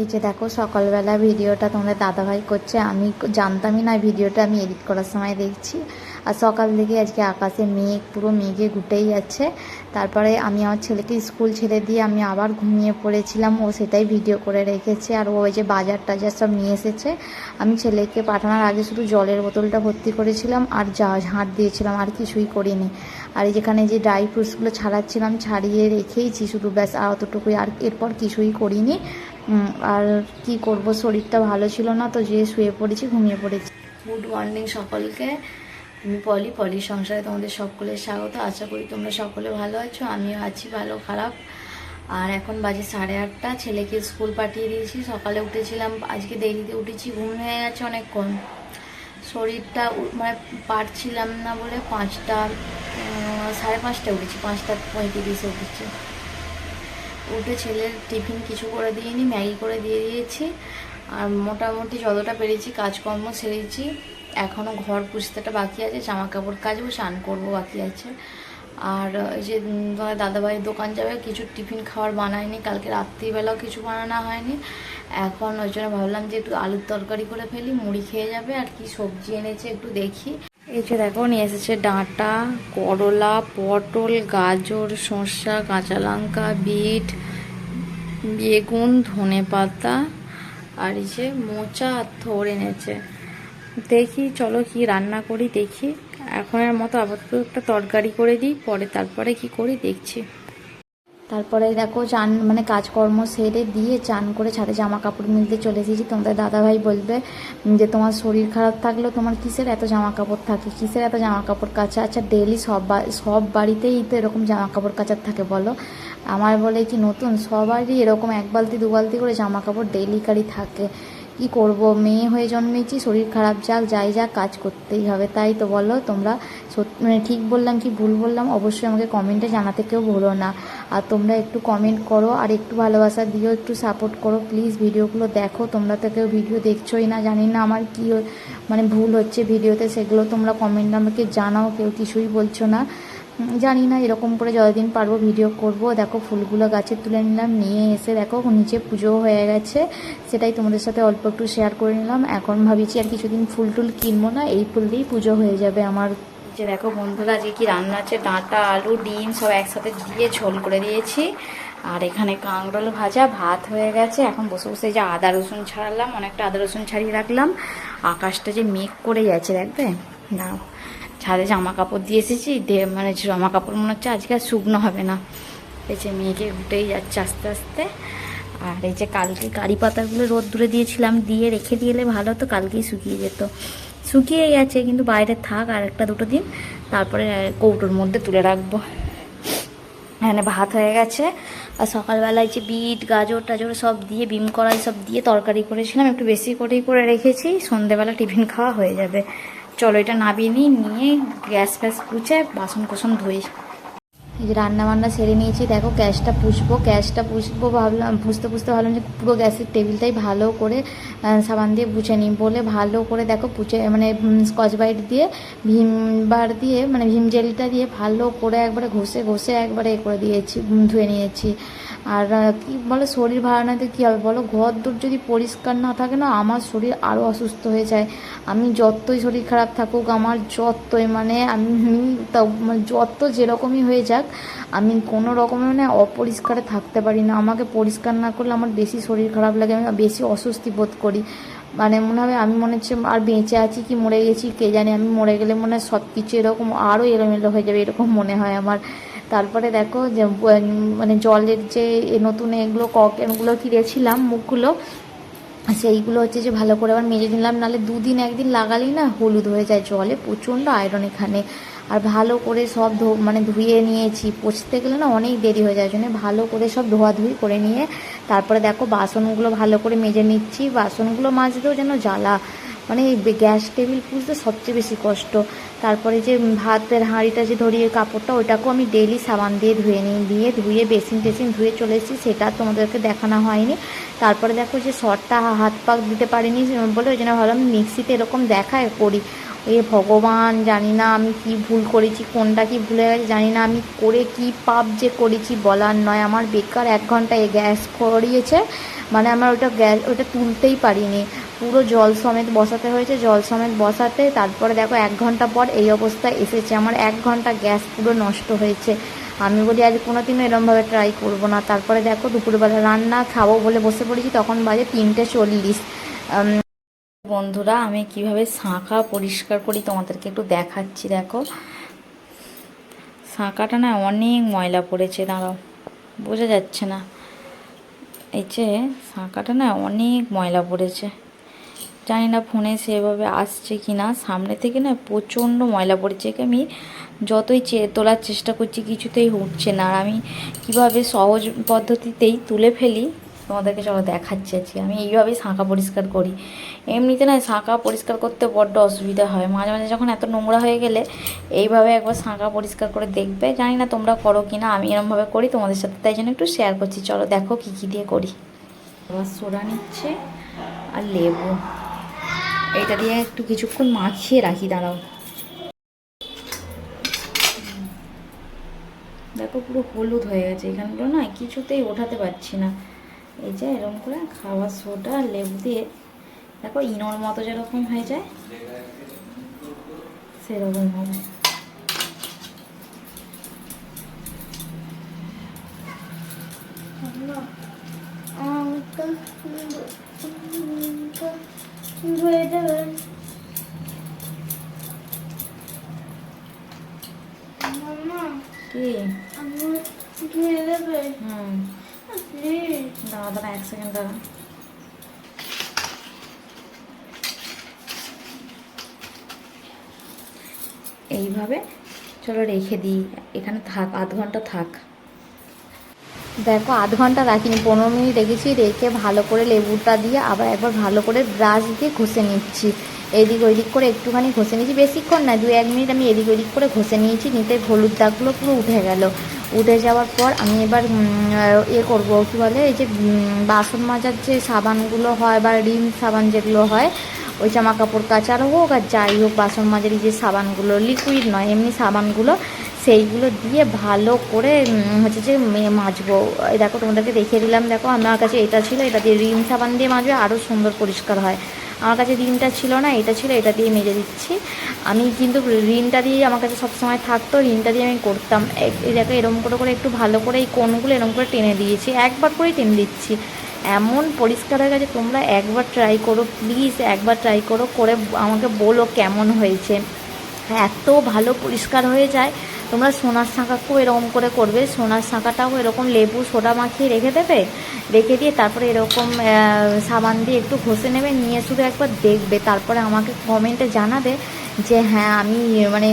এই যে দেখো, সকালবেলা ভিডিওটা তোমাদের দাদাভাই করছে, আমি জানতামই না ভিডিওটা, আমি এডিট করার সময় দেখছি। আর সকাল থেকে আজকে আকাশে মেঘ, পুরো মেঘে ঘুটেই যাচ্ছে। তারপরে আমি আমার ছেলেকে স্কুল ছেড়ে দিয়ে আমি আবার ঘুমিয়ে পড়েছিলাম, ও সেটাই ভিডিও করে রেখেছে। আর ও ওই যে বাজার টাজার সব নিয়ে এসেছে। আমি ছেলেকে পাঠানোর আগে শুধু জলের বোতলটা ভর্তি করেছিলাম, আর যা ঝাঁট দিয়েছিলাম, আর কিছুই করিনি। আর যেখানে যে ড্রাই ফ্রুটসগুলো ছাড়াচ্ছিলাম, ছাড়িয়ে রেখেইছি শুধু ব্যাস, আর অতটুকুই, আর এরপর কিছুই করিনি। আর কি করব? শরীরটা ভালো ছিল না তো যে শুয়ে পড়েছি, ঘুমিয়ে পড়েছি। গুড মর্নিং সকলকে। আমি পলি পলি সংসারে তোমাদের সকলের স্বাগত। আশা করি তোমরা সকলে ভালো আছো, আমিও আছি ভালো, খারাপ। আর এখন বাজে সাড়ে আটটা, ছেলেকে স্কুল পাঠিয়ে দিয়েছি। সকালে উঠেছিলাম, আজকে দেরিতে উঠেছি, ঘুম হয়ে গেছে অনেকক্ষণ। শরীরটা মানে পারছিলাম না বলে পাঁচটা সাড়ে পাঁচটা উঠেছি, পাঁচটা পঁয়ত্রিশে উঠেছি। উঠে ছেলের টিফিন কিছু করে দিইনি, ম্যাগি করে দিয়ে দিয়েছি। আর মোটামুটি যতটা পেরেছি কাজকর্ম সেরেছি। এখনও ঘর পুষতেটা বাকি আছে জামা কাপড় কাচবো, স্নান করব বাকি আছে। আর এই যে তোমার দাদাভাইয়ের দোকান যাবে, কিছু টিফিন খাবার বানায়নি, কালকে রাত্রিবেলাও কিছু বানানো হয়নি। এখন ওই জন্য ভাবলাম যে একটু আলুর তরকারি করে ফেলি, মুড়ি খেয়ে যাবে, আর কি সবজি এনেছে একটু দেখি। এই যে দেখো নিয়ে এসেছে ডাঁটা, করলা, পটল, গাজর শসা কাঁচা লঙ্কা, বিট, বেগুন, ধনে পাতা আর এই যে মোচা আর এনেছে। দেখি, চলো কি রান্না করি দেখি। এখনের মতো আপাতত একটা তরকারি করে দিই, পরে তারপরে কি করি দেখছি। তারপরে দেখো চান মানে কাজকর্ম সেরে দিয়ে চান করে ছাদে জামা কাপড় মিলতে চলে এসেছি। তোমাদের দাদাভাই বলবে যে তোমার শরীর খারাপ থাকলেও তোমার কিসের এত জামা কাপড় থাকে? কিসের এত জামা কাপড় কাচা? আচ্ছা ডেলি সব সব বাড়িতেই তো এরকম জামা কাপড় কাচার থাকে বলো। আমার বলে কি নতুন? সবারই এরকম এক বালতি, দু বালতি করে জামা কাপড় ডেলিকারই থাকে। কি করব? মেয়ে হয়ে জন্মেছি, শরীর খারাপ, যাক, যাই যাক, কাজ করতেই হবে, তাই তো বলো? তোমরা মানে ঠিক বললাম কি ভুল বললাম? অবশ্যই আমাকে কমেন্টে জানাতে কেউ ভুলো না। আর তোমরা একটু কমেন্ট করো, আর একটু ভালোবাসা দিও, একটু সাপোর্ট করো প্লিজ ভিডিওগুলো দেখো। তোমরা তো কেউ ভিডিও দেখছোই না, জানি না আমার কি মানে ভুল হচ্ছে ভিডিওতে, সেগুলো তোমরা কমেন্ট আমাকে জানাও, কেউ কিছুই বলছো না। জানি না, এরকম করে যতদিন পারব ভিডিও করব। দেখো, ফুলগুলো গাছে তুলে নিলাম, নিয়ে এসে দেখো, নিচে পুজো হয়ে গেছে। সেটাই তোমাদের সাথে অল্প একটু শেয়ার করে নিলাম। এখন ভাবিছি আর কিছুদিন ফুল টুল কিনবো না, এই ফুল দিয়েই পুজো হয়ে যাবে আমার। যে দেখো বন্ধুরা, আজকে কি রান্না আছে? ডাঁটা, আলু, ডিম, সব একসাথে দিয়ে ঝোল করে দিয়েছি। আর এখানে কাঁকরোল ভাজা, ভাত হয়ে গেছে। এখন বসে বসে যে আদা, রসুন ছাড়ালাম, অনেকটা আদা, রসুন ছাড়িয়ে রাখলাম। আকাশটা যে মেঘ করে যাচ্ছে, দেখবে? না ছাদে জামা কাপড় দিয়ে এসেছি দিয়ে মানে জামা কাপড় মনে হচ্ছে আজকে আর শুকনো হবে না। এই যে মেঘে উঠেই যাচ্ছে আস্তে আস্তে। আর এই যে কালকে কারি পাতাগুলো রোদ দূরে দিয়েছিলাম, দিয়ে রেখে দিলে ভালো তো কালকেই শুকিয়ে যেত। শুকিয়ে গেছে, কিন্তু বাইরে থাক আর একটা দুটো দিন, তারপরে কৌটোর মধ্যে তুলে রাখব। এখানে ভাত হয়ে গেছে। আর সকালবেলায় যে বিট, গাজর, টাজর সব দিয়ে, বিম কড়াই সব দিয়ে তরকারি করেছিলাম, একটু বেশি করেই করে রেখেছি, সন্ধেবেলা টিফিন খাওয়া হয়ে যাবে। চলো এটা নাবিয়ে নিই নিয়ে গ্যাস ফ্যাস কুচে বাসন কোসন ধুই। এই যে রান্না বান্না সেরে নিয়েছি, দেখো গ্যাসটা পুষবো গ্যাসটা পুষবো ভাবলাম, পুষতে পুষতে ভাবলাম যে পুরো গ্যাসের টেবিলটাই ভালো করে সাবান দিয়ে পুছে নিই বলে ভালো করে দেখো পুছে মানে স্কচ বাইট দিয়ে, ভিম বার দিয়ে মানে ভিম জেলটা দিয়ে ভালো করে একবারে ঘষে ঘষে একবারে এ করে দিয়েছি ধুয়ে নিয়েছি। আর কি বলো শরীর ভালো না কী হবে বলো? ঘর দূর যদি পরিষ্কার না থাকে না, আমার শরীর আরও অসুস্থ হয়ে যায়। আমি যতই শরীর খারাপ থাকুক, আমার যতই মানে আমি মানে যত যেরকমই হয়ে যাক আমি কোনো রকমে মানে অপরিষ্কারে থাকতে পারি না। আমাকে পরিষ্কার না করলে আমার বেশি শরীর খারাপ লাগে, আমি বেশি অস্বস্তি বোধ করি। মানে মনে হবে আমি মনে হচ্ছে আর বেঁচে আছি কি মরে গেছি, কে জানে, আমি মরে গেলে মনে হয় সব কিছু এরকম আরও এলোমেলো হয়ে যাবে এরকম মনে হয় আমার। তারপরে দেখো যে মানে জলের যে নতুন এগুলো কক এগুলো কিনেছিলাম মুখগুলো, সেইগুলো হচ্ছে যে ভালো করে আবার মেজে নিলাম। নাহলে দুদিন একদিন লাগালেই না হলুদ হয়ে যায় জলে, প্রচণ্ড আয়রন এখানে। আর ভালো করে সব ধো মানে ধুয়ে নিয়েছি। পচতে গেলে না অনেক দেরি হয়ে যায়, জন্য ভালো করে সব ধোয়াধুয়ি করে নিয়ে তারপরে দেখো বাসনগুলো ভালো করে মেজে নিচ্ছি। বাসনগুলো মাজতেও যেন জ্বালা। মানে গ্যাস টেবিল পুষতে সবচেয়ে বেশি কষ্ট। তারপরে যে ভাতের হাঁড়িটা যে ধরিয়ে কাপড়টা ওটাকেও আমি ডেলি সাবান দিয়ে ধুয়ে নিই। দিয়ে ধুয়ে বেসিন টেসিন ধুয়ে চলে এসেছি, সেটা তোমাদেরকে দেখানো হয়নি। তারপরে দেখো যে শর্টটা হাত পাক দিতে পারিনি বলে ওই জন্য ভাবলাম মিক্সিতে এরকম দেখায় করি। এ ভগবান, জানি না আমি কি ভুল করেছি, কোনটা কি ভুলে গেছি, জানি না আমি করে কি পাপ যে করেছি বলার নয়। আমার বেকার এক ঘণ্টা এ গ্যাস করিয়েছে মানে আমার ওটা গ্যাস ওটা তুলতেই পারিনি। পুরো জল সমেত বসাতে হয়েছে, জল সমেত বসাতে, তারপরে দেখো এক ঘণ্টা পর এই অবস্থায় এসেছে। আমার এক ঘণ্টা গ্যাস পুরো নষ্ট হয়েছে। আমি বলি, আজ কোনো দিনও এরমভাবে ট্রাই করব না। তারপরে দেখো দুপুরবেলা রান্না খাব বলে বসে পড়েছি, তখন বাজে তিনটে চল্লিশ। বন্ধুরা, আমি কীভাবে শাঁখা পরিষ্কার করি তোমাদেরকে একটু দেখাচ্ছি, দেখো। শাঁখাটা না অনেক ময়লা পড়েছে, দাঁড়াও, বোঝা যাচ্ছে না। এই যে শাঁখাটা না অনেক ময়লা পড়েছে। জানি না ফোনে সেভাবে আসছে কি না, সামনে থেকে না প্রচণ্ড ময়লা পড়েছে। আমি যতই তোলার চেষ্টা করছি, কিছুতেই উঠছে না। আর আমি কীভাবে সহজ পদ্ধতিতেই তুলে ফেলি তোমাদেরকে চলো দেখাচ্ছি আজকে। আমি এইভাবেই শাঁখা পরিষ্কার করি। এমনিতে না শাঁখা পরিষ্কার করতে বড্ড অসুবিধা হয়। মাঝে মাঝে যখন এত নোংরা হয়ে গেলে এইভাবে একবার শাঁখা পরিষ্কার করে দেখবে। জানি না তোমরা করো কি না আমি এরমভাবে করি, তোমাদের সাথে তাই জন্য একটু শেয়ার করছি। চলো দেখো কী কী দিয়ে করি। আবার সোডা নিচ্ছে আর লেবু। এটা দিয়ে একটু কিছুক্ষণ মাখিয়ে রাখি, দাঁড়াও। দেখো পুরো হলুদ হয়ে গেছে। এখানগুলো না কিছুতেই ওঠাতে পারছি না। এই যে এরকম করে খাওয়া সোডা লেবু দিয়ে দেখো ইনোর মতো যেরকম হয়ে যায় সেরকম হবে। কি? হুম। দাঁড়া দাঁড়া এক এইভাবে চলো রেখে দিই, এখানে থাক, আধ ঘণ্টা থাক। দেখো, আধ ঘণ্টা রাখিনি, পনেরো মিনিট রেখেছি, রেখে ভালো করে লেবুটা দিয়ে আবার একবার ভালো করে ব্রাশ দিয়ে ঘষে নিচ্ছি। এদিক ওইদিক করে একটুখানি ঘষে নিয়েছি, বেশিক্ষণ না, দু এক মিনিট আমি এদিক ওইদিক করে ঘষে নিয়েছি, নিতে হলুদ দাগগুলো পুরো উঠে গেল। উঠে যাওয়ার পর আমি এবার এ করব, কী বলে, এই যে বাসন মাজার যে সাবানগুলো হয় বা রিন সাবান যেগুলো হয়, ওই জামা কাপড় কাচার হোক আর যাই হোক, বাসন মাজার যে সাবানগুলো লিকুইড নয়, এমনি সাবানগুলো, সেইগুলো দিয়ে ভালো করে হচ্ছে যে মাজবো। দেখো, তোমাদেরকে দেখিয়ে দিলাম, দেখো, আমার কাছে এটা ছিল, এটা দিয়ে রিন সাবান দিয়ে মাজবে আরও সুন্দর পরিষ্কার হয়। আমার কাছে রিনটা ছিল না, এটা ছিল, এটা দিয়ে মেজে দিচ্ছি। আমি কিন্তু রিনটা দিয়ে আমার কাছে সবসময় থাকতো রিনটা দিয়ে আমি করতাম। এই দেখো এরকম করে করে, একটু ভালো করে এই কোনগুলো এরকম করে টেনে দিয়েছি, একবার করেই টেনে দিচ্ছি। এমন পরিষ্কার হয়ে গেছে, তোমরা একবার ট্রাই করো প্লিজ একবার ট্রাই করো, করে আমাকে বলো কেমন হয়েছে। এত ভালো পরিষ্কার হয়ে যায় তোমরা সোনার শাঁখাকেও এরকম করে করবে, সোনার শাঁখাটাও এরকম লেবু, সোডা মাখিয়ে রেখে দেবে, রেখে দিয়ে তারপরে এরকম সাবান দিয়ে একটু ঘষে নেবে, নিয়ে শুধু একবার দেখবে, তারপরে আমাকে কমেন্টে জানাবে যে হ্যাঁ আমি মানে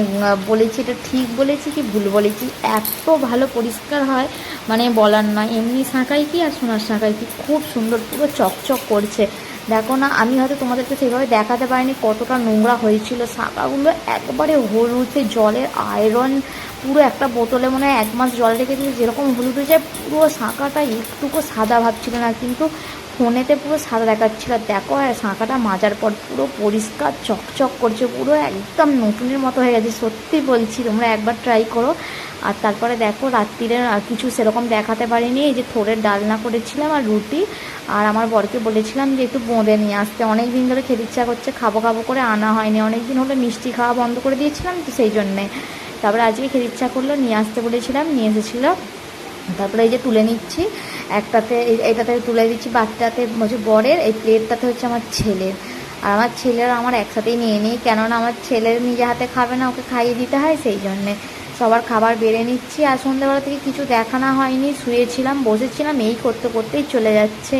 বলেছি এটা ঠিক বলেছি কি ভুল বলেছি, এত ভালো পরিষ্কার হয় মানে বলার নয়, এমনি শাঁখাই কি আর সোনার শাঁখাই কি, খুব সুন্দর, পুরো চকচক করছে। দেখো না, আমি হয়তো তোমাদেরকে সেভাবে দেখাতে পারিনি কতটা নোংরা হয়েছিল। শাঁখাগুলো একবারে হলুদে জলের আয়রন পুরো একটা বোতলে মনে হয় এক মাস জল রেখে দিলে যেরকম হলুদ হয়ে যায়, পুরো শাঁখাটা একটুকু সাদা ভাবছিল না, কিন্তু ফোনেতে পুরো সাদা দেখাচ্ছিল। দেখো, আর শাঁখাটা মাজার পর পুরো পরিষ্কার, চকচক করছে, পুরো একদম নতুনের মতো হয়ে গেছে, সত্যি বলছি, তোমরা একবার ট্রাই করো। আর তারপরে দেখো, রাত্রিরে কিছু সেরকম দেখাতে পারিনি, এই যে থোড়ের ডালনা করেছিলাম আর রুটি। আর আমার বরকে বলেছিলাম যে, একটু বোঁদে নিয়ে আসতে। অনেক দিন ধরে খেতে ইচ্ছা করছে, খাব খাব করে আনা হয়নি। অনেক দিন হলো মিষ্টি খাওয়া বন্ধ করে দিয়েছিলাম তো সেই জন্যে। তারপরে আজকে খেতে ইচ্ছা করল, নিয়ে আসতে বলেছিলাম, নিয়ে এসেছিল। তারপরে এই যে তুলে নিচ্ছি, একটাতে এটাতে তুলে দিচ্ছি বাচ্চাতে হচ্ছে বরের, এই প্লেটটাতে হচ্ছে আমার ছেলের। আর আমার ছেলের আমার একসাথেই নিয়ে নিই, কেননা আমার ছেলের নিজে হাতে খাবে না, ওকে খাইয়ে দিতে হয় সেই জন্যে। সবার খাবার বেড়ে নিচ্ছি, আর সন্ধ্যেবেলা থেকে কিছু দেখানো হয়নি, শুয়েছিলাম, বসেছিলাম, এই করতে করতেই চলে যাচ্ছে।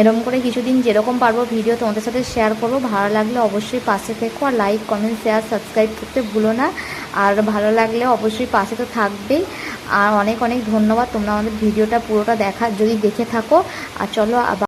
এরকম করে কিছুদিন যেরকম পারব ভিডিও তোমাদের সাথে শেয়ার করব, ভালো লাগলে অবশ্যই পাশে থেকো, আর লাইক কমেন্ট শেয়ার সাবস্ক্রাইব করতে ভুলো না। আর ভালো লাগলে অবশ্যই পাশে তো থাকবেই। আর অনেক অনেক ধন্যবাদ। তোমরা আমাদের ভিডিওটা পুরোটা দেখা, যদি দেখে থাকো, আর চলো আবার